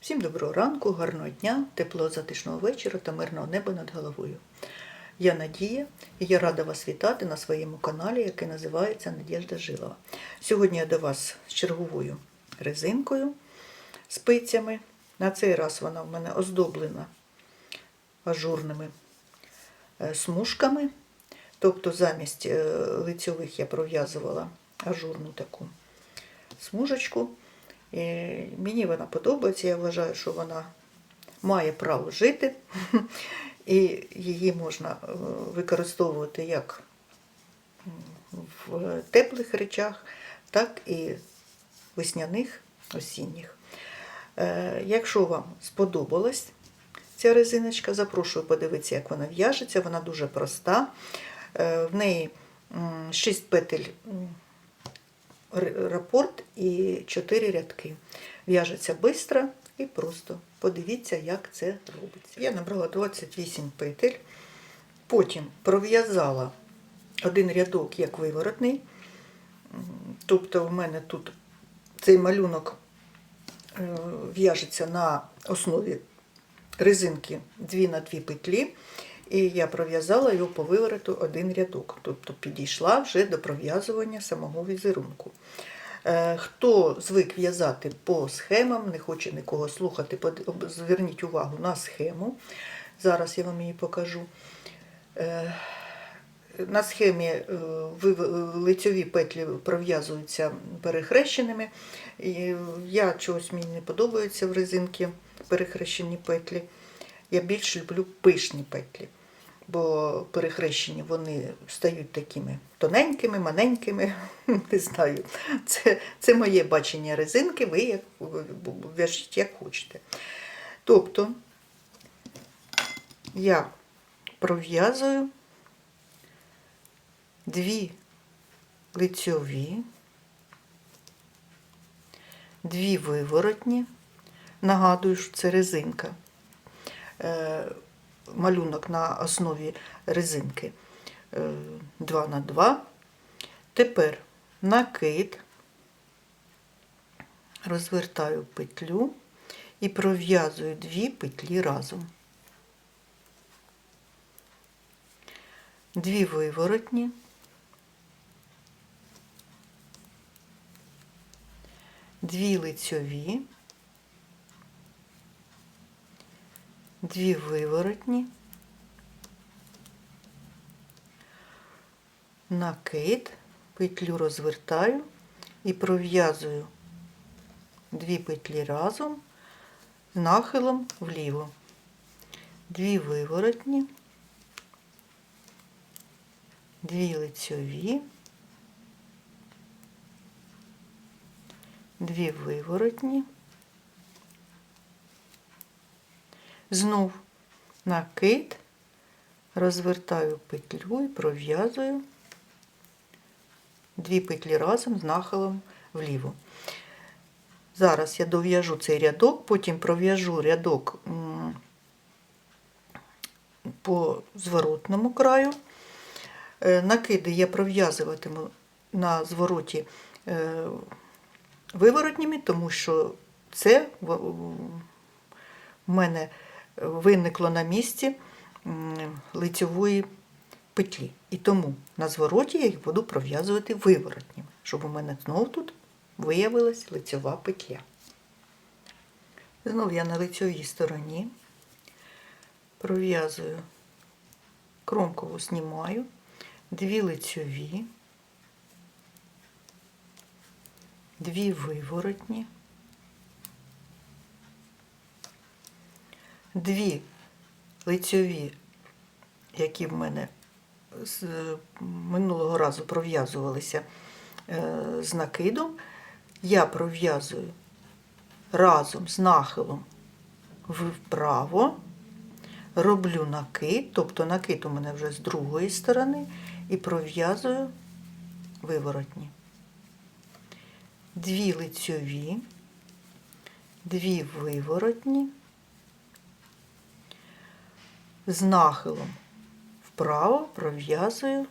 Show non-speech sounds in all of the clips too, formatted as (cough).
Всім доброго ранку, гарного дня, теплого затишного вечора та мирного неба над головою. Я Надія і я рада вас вітати на своєму каналі, який називається Надіжда Жилова. Сьогодні я до вас з черговою резинкою, спицями. На цей раз вона в мене оздоблена ажурними е, смужками. Тобто замість е, лицьових я пров'язувала ажурну таку смужечку. Мені вона подобається, я вважаю, що вона має право жити, і її можна е, використовувати як в теплих речах, так і весняних, осінніх. Е, Якщо вам сподобалась ця резиночка, запрошую подивитися, як вона в'яжеться. Вона дуже проста. Е, В неї 6 петель рапорт і 4 рядки. В'яжеться швидко і просто. Подивіться, як це робиться. Я набрала 28 петель, потім пров'язала один рядок як виворотний. Тобто в мене тут цей малюнок е, в'яжеться на основі резинки 2 на 2 петлі. І я пров'язала його по вивороту один рядок. Тобто підійшла вже до пров'язування самого візерунку. Е, Хто звик в'язати по схемам, не хоче нікого слухати, зверніть увагу на схему. Зараз я вам її покажу. Е, На схемі е, лицьові петлі пров'язуються перехрещеними. Я чогось мені не подобається в резинки перехрещені петлі. Я більш люблю пишні петлі, бо перехрещені вони стають такими тоненькими, маленькими. (laughs) Не знаю. Це, це моє бачення резинки, ви як в'яжіть як хочете. Тобто я пров'язую дві лицьові, дві виворотні. Нагадую, що це резинка. Е, Малюнок на основі резинки 2 на 2. Тепер накид, розвертаю петлю і пров'язую дві петлі разом. Дві виворотні. Дві лицьові. Дві виворотні, накид, петлю розвертаю і пров'язую дві петлі разом нахилом вліво. Дві виворотні, дві лицьові, дві виворотні. Знов накид, розвертаю петлю і пров'язую дві петлі разом з нахилом вліво. Зараз я дов'яжу цей рядок, потім пров'яжу рядок по зворотному краю. Е, Накиди я пров'язуватиму на звороті е, виворотніми, тому що це в в мене виникло на місці м, лицьової петлі. І тому на звороті я їх буду пров'язувати виворотніми, щоб у мене знову тут виявилась лицьова петля. Знову я на лицьовій стороні пров'язую кромкову знімаю, дві лицьові, дві виворотні. Дві лицьові, які в мене з минулого разу пров'язувалися е, з накидом, я пров'язую разом з нахилом вправо, роблю накид, тобто накид у мене вже з другої сторони, і пров'язую виворотні. Дві лицьові, дві виворотні з нахилом. Вправо пров'язую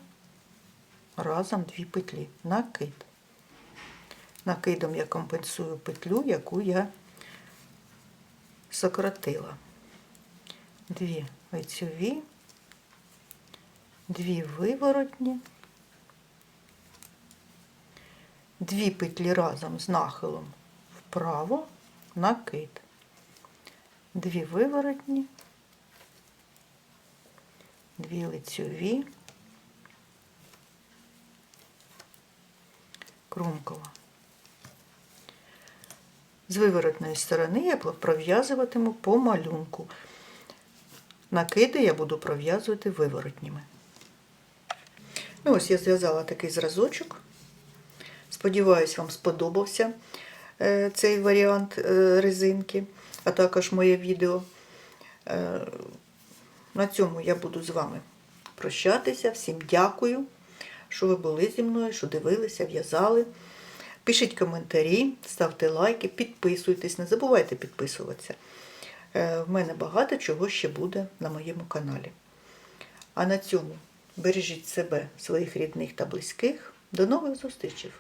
разом дві петлі. Накид. Накидом я компенсую петлю, яку я сократила. Дві лицьові, дві виворотні, дві петлі разом з нахилом вправо, накид, дві виворотні, дві лицьові, кромкова. З виворотної сторони я пров'язуватиму по малюнку. Накиди я буду пров'язувати виворотніми. Ну, ось я зв'язала такий зразочок. Сподіваюсь, вам сподобався е, цей варіант е, резинки, а також моє відео. На цьому я буду з вами прощатися. Всім дякую, що ви були зі мною, що дивилися, в'язали. Пишіть коментарі, ставте лайки, підписуйтесь, не забувайте підписуватися. Е, В мене багато чого ще буде на моєму каналі. А на цьому бережіть себе, своїх рідних та близьких. До нових зустрічей!